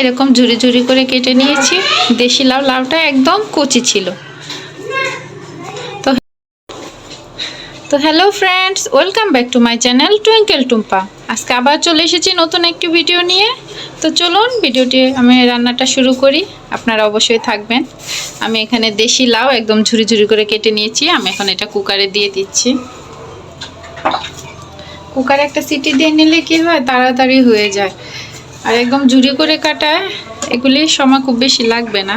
এরকম ঝুরি ঝুরি করে কেটে নিয়েছি। দেশি লাউ, লাউটা একদম কচি ছিল। তো hello friends, welcome back to my channel Twinkle Tumpa. আজকে আবার চলে এসেছি নতুন একটি ভিডিও নিয়ে। তো চলুন ভিডিওটি, আমি রান্নাটা শুরু করি। আপনারা অবশ্যই থাকবেন। আমি এখানে দেশি লাউ একদম ঝুরি ঝুরি করে কেটে নিয়েছি। আমি এখন এটা কুকারে দিয়ে দিচ্ছি। কুকারে একটা সিটি দিয়ে নিলে কি হয়? তাড়াতাড়ি হয়ে যায়। আর একদম ঝুরি করে কাটায়, এগুলি সময় খুব বেশি লাগবে না।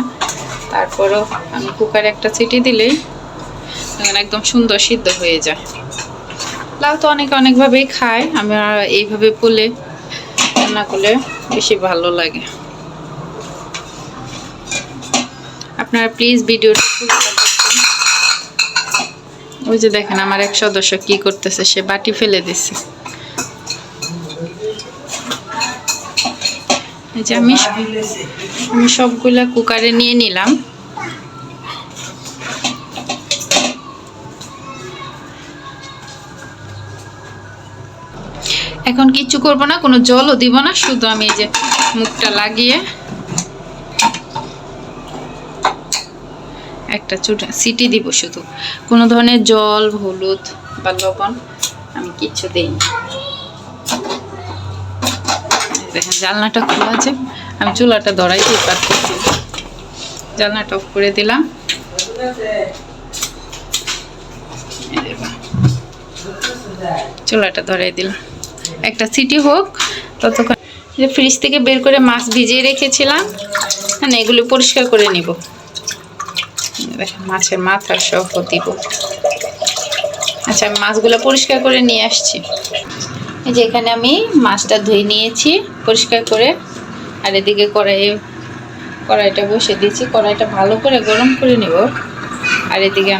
তারপরও আমি কুকারে একটা সিটি দিলেই একদম সুন্দর সিদ্ধ হয়ে যায়। লাউ তো অনেকে অনেকভাবেই খায়, আমি আর এইভাবে পুলে রান্না করলে বেশি ভালো লাগে। আপনারা প্লিজ ভিডিওটা ওই যে দেখেন আমার এক সদস্য কি করতেছে, সে বাটি ফেলে দিছে। এই যে আমি আমি সবগুলা কুকারে নিয়ে নিলাম। এখন কিচ্ছু করব না, কোনো জলও দিব না, শুধু আমি এই যে মুখটা লাগিয়ে একটা ছোট সিটি দিব শুধু। কোনো ধরনের জল, হলুদ বা লবণ আমি কিচ্ছু দিইনি। দেখেন জানলাটা খোলা আছে। আমি চুলাটা ধরাইতেই পারতেছি না। জানলাটা অফ করে দিলাম। চুলাটা ধরাই দিলাম। একটা সিটি হোক, ততক্ষণ যে ফ্রিজ থেকে বের করে মাছ ভিজিয়ে রেখেছিলাম। হ্যাঁ এগুলো পরিষ্কার করে নিব। দেখেন, মাছের মাথা সহ দিব। আচ্ছা আমি মাছগুলো পরিষ্কার করে নিয়ে আসছি। এই যে এখানে আমি মাছটা ধুয়ে নিয়েছি পরিষ্কার করে। আর এদিকে কড়াইয়ে, কড়াইটা বসে দিয়েছি। কড়াইটা ভালো করে গরম করে নিব। আর এদিকে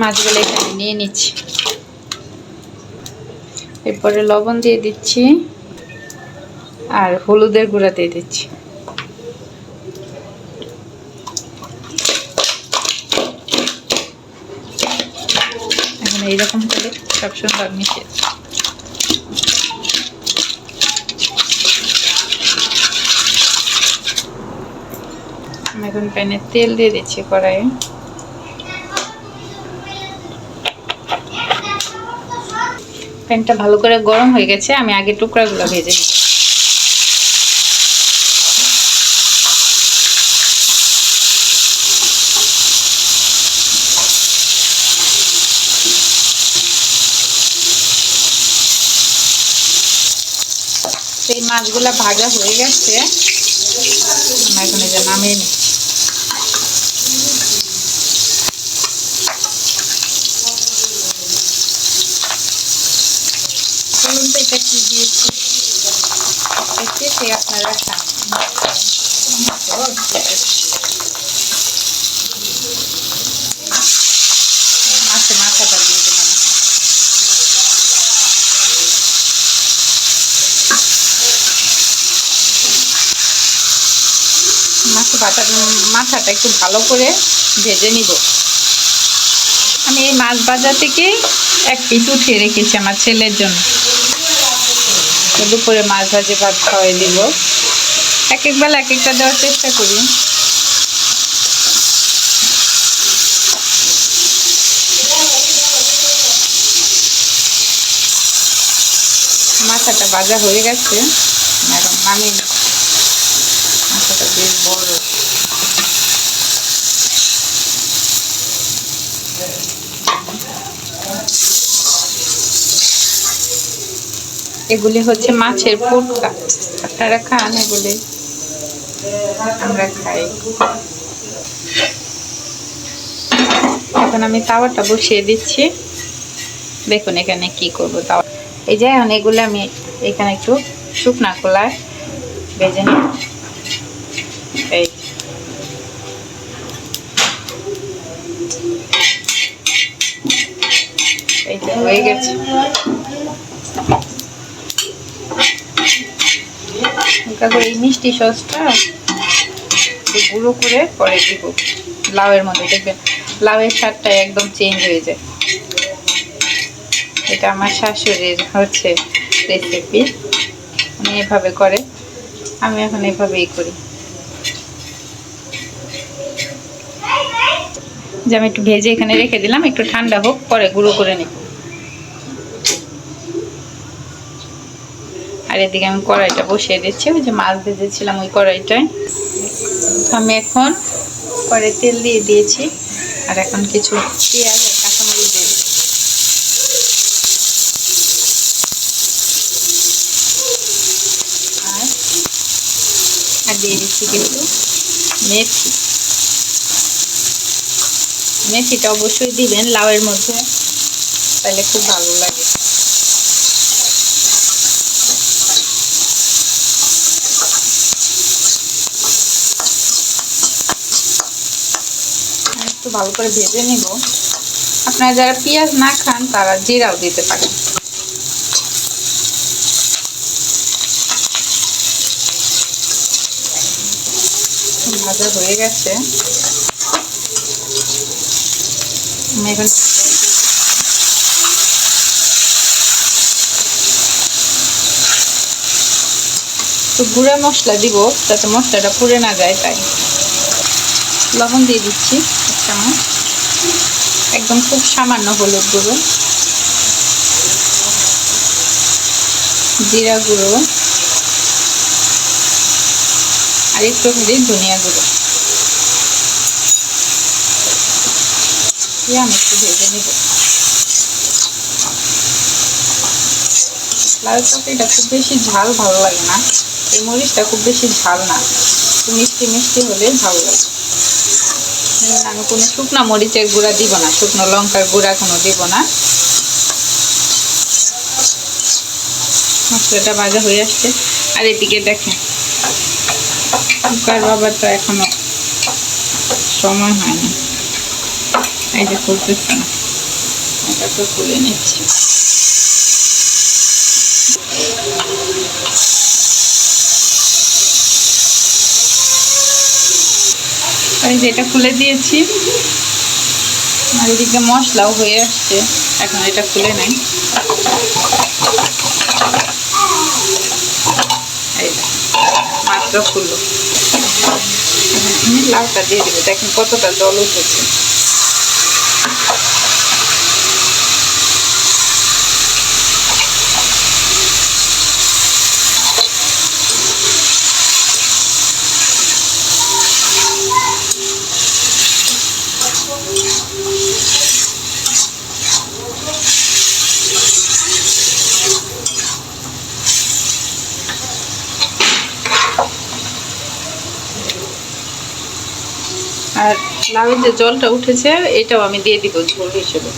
মাছগুলো এখানে নিয়ে নিচ্ছি। এরপরে লবণ দিয়ে দিচ্ছি। আর হলুদের গুঁড়া দিয়ে দিচ্ছি। এখন এইরকম করে সব সুন্দর মিশিয়ে এখন প্যানে তেল দিয়ে দিচ্ছি কড়াইয়ে। প্যানটা ভালো করে গরম হয়ে গেছে, আমি আগে টুকরাগুলো ভেজে নিচ্ছি। সেই মাছগুলো ভাজা হয়ে গেছে, আমরা এখন এই যে নামিয়ে নিচ্ছি। বলুন তো এটা কি দিয়েছি দেখতে সে আপনারা মাছের মাথাটা মাছের বাটা মাথাটা একটু ভালো করে ভেজে নিব। আমি এই মাছ ভাজা থেকে এক পিস উঠিয়ে রেখেছি আমার ছেলের জন্য। দুপুরে মাছ ভাজি, ভাত খাওয়াই দিব। এক এক বেলা এক একটা দেওয়ার চেষ্টা করি। মাথাটা ভাজা হয়ে গেছে। এখন নামিয়ে মাথাটা বেশ বড়। এগুলি হচ্ছে মাছের ফুটকা। আপনারা খান এগুলি। আমরা খাই। এখন আমি তাওয়াটা বসিয়ে দিচ্ছি। দেখুন এখানে কি করব তাওয়া। এই যে এখন এগুলো আমি এখানে একটু শুকনা খোলায় ভেজে নিই। হয়ে গেছে। করে এই মিষ্টি সসটা গুঁড়ো করে পরে দিব। লাউয়ের মধ্যে দেখবেন লাউয়ের স্বাদটা একদম চেঞ্জ হয়ে যায়। এটা আমার শাশুড়ির হচ্ছে রেসিপি উনি এভাবে করে, আমি এখন এভাবেই করি। যে আমি একটু ভেজে এখানে রেখে দিলাম, একটু ঠান্ডা হোক, পরে গুঁড়ো করে নিব আর এদিকে আমি কড়াইটা বসিয়ে দিচ্ছি, ওই যে মাছ ভেজেছিলাম ওই কড়াইটায়। আমি এখন পরে তেল দিয়ে দিয়েছি, আর এখন কিছু পেঁয়াজ আর কাঁচামরিচ দিয়ে আর দিয়ে দিচ্ছি কিছু মেথি। মেথিটা অবশ্যই দিবেন লাউয়ের মধ্যে, তাহলে খুব ভালো লাগে আর একটু ভালো করে ভেজে নিব। আপনারা যারা পেঁয়াজ না খান, তারা জিরাও দিতে পারেন। ভাজা হয়ে গেছে। তো গুঁড়া মশলা দিব, যাতে মশলাটা পুড়ে না যায় তাই। লবণ দিয়ে দিচ্ছি এক চামচ। একদম খুব সামান্য হলুদ গুঁড়ো। জিরা গুঁড়ো। আর একটু দিই ধনিয়া গুঁড়ো। আমি একটু ভেজে নিব। লাল তরকারিটা খুব বেশি ঝাল ভালো লাগে না। এই মরিচটা খুব বেশি ঝাল না। মিষ্টি মিষ্টি হলে ভালো লাগে। আমি কোনো শুকনো মরিচের গুঁড়া দিব না, শুকনো লঙ্কার গুঁড়া কোনো দিব না। মশলাটা ভাজা হয়ে আসছে। আর এদিকে দেখেন, কুকার বাবার তো এখনও সময় হয়নি। এই যে খুলতেছে না, এটা তো খুলে নিচ্ছি। এই যে এটা খুলে দিয়েছি, আর এদিকে মশলাও হয়ে আসছে। এখন এটা খুলে নেই। মাত্র খুললো। লাউটা দিয়ে দেবে, দেখেন কতটা জল উঠেছে। আর লাউয়ের যে জলটা উঠেছে, এটাও আমি দিয়ে দিব ঝোল হিসেবে।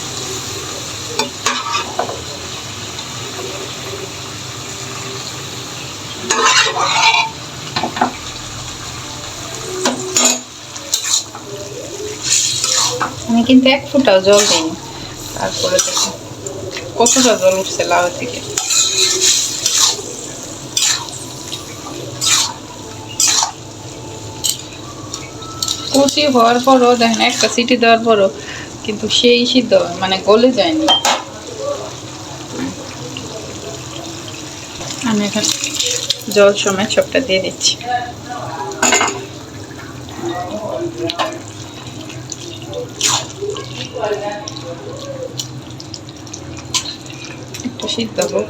আমি কিন্তু এক ফুটাও জল দিইনি। তারপরে দেখো, কতটা জল উঠছে লাউ থেকে কষি হওয়ার পরও দেখেন একটা সিটি দেওয়ার পরও কিন্তু সেই সিদ্ধ মানে গলে যায়নি। আমি এখন জল সময় সবটা দিয়ে দিচ্ছি। একটু সিদ্ধ হোক।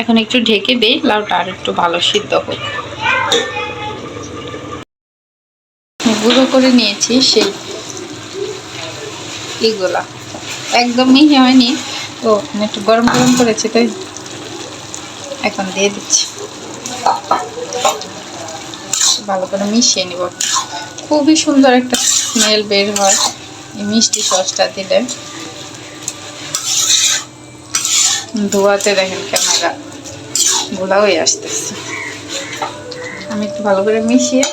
এখন একটু ঢেকে দিই, লাউটা আর একটু ভালো সিদ্ধ হোক। গুঁড়ো করে নিয়েছি সেই এগুলা। একদম মিহি হয়নি। তো আমি একটু গরম গরম করেছি, তাই এখন দিয়ে দিচ্ছি। ভালো করে মিশিয়ে নিব। খুবই সুন্দর একটা স্মেল বের হয় এই মিষ্টি সসটা দিলে। ধোয়াতে দেখেন ক্যামেরা। গোলা হয়ে আসতেছে। আমি একটু ভালো করে মিশিয়ে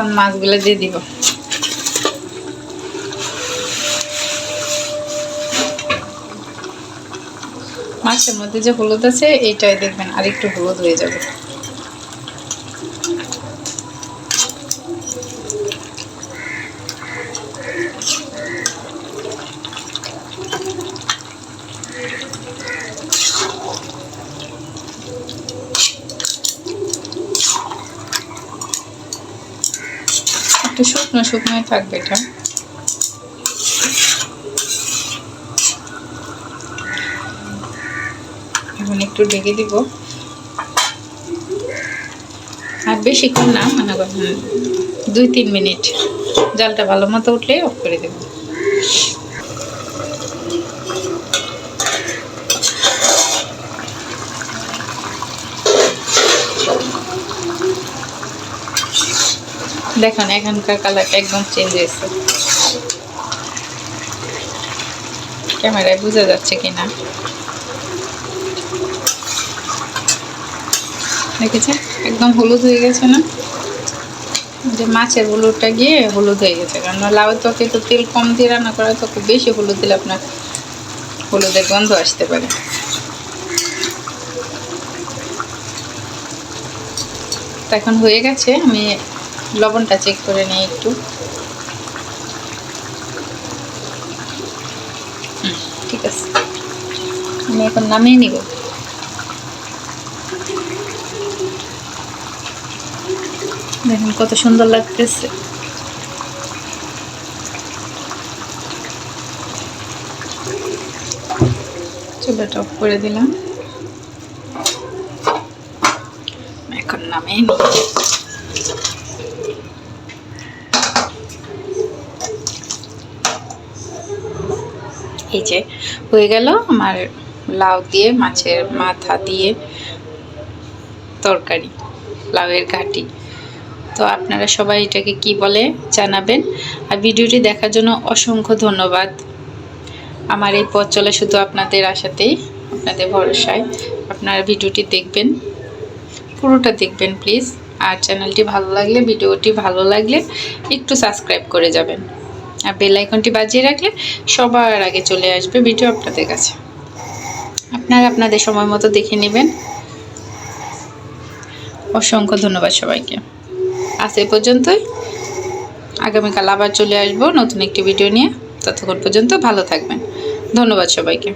এখন মাছগুলো দিয়ে দিব। মাছের মধ্যে যে হলুদ আছে, এইটাই দেখবেন, আর একটু হলুদ হয়ে যাবে একটু শুকনো শুকনোই থাকবে এটা। এখন একটু ঢেকে দিব। আর বেশিক্ষণ না মানে দুই তিন মিনিট। জালটা ভালো মতো উঠলে অফ করে দেব। দেখুন, এখানকার কালারটা একদম চেঞ্জ হয়েছে। ক্যামেরায় বোঝা যাচ্ছে কিনা। দেখেছেন? একদম হলুদ হয়ে গেছে না? যে মাছের হলুদটা গিয়ে হলুদ হয়ে গেছে। কারণ লাউ তরকারি তো তেল কম দিয়ে রান্না করা তো খুব বেশি হলুদ দিলে আপনার হলুদের গন্ধ আসতে পারে। এখন হয়ে গেছে, আমি লবণটা চেক করে নিই একটু। ঠিক আছে। আমি এখন নামিয়ে নিব। দেখুন কত সুন্দর লাগতেছে। চুলাটা অফ করে দিলাম। এখন নামিয়ে নিই এই যে হয়ে গেল আমার লাউ দিয়ে, মাছের মাথা দিয়ে তরকারি, লাউয়ের ঘাটি। তো আপনারা সবাই এটাকে কি বলে জানাবেন। আর ভিডিওটি দেখার জন্য অসংখ্য ধন্যবাদ। আমার এই পথ চলে শুধু আপনাদের আশাতেই, আপনাদের ভরসায় আপনারা ভিডিওটি দেখবেন, পুরোটা দেখবেন প্লিজ। আর চ্যানেলটি ভালো লাগলে, ভিডিওটি ভালো লাগলে একটু সাবস্ক্রাইব করে যাবেন। আর বেল আইকনটি বাজিয়ে রাখলে সবার আগে চলে আসবে ভিডিও আপনাদের কাছে। আপনারা আপনাদের সময় মতো দেখে নেবেন। অসংখ্য ধন্যবাদ সবাইকে। আজ এ পর্যন্তই। আগামীকাল আবার চলে আসব নতুন একটি ভিডিও নিয়ে। ততক্ষণ পর্যন্ত ভালো থাকবেন। ধন্যবাদ সবাইকে।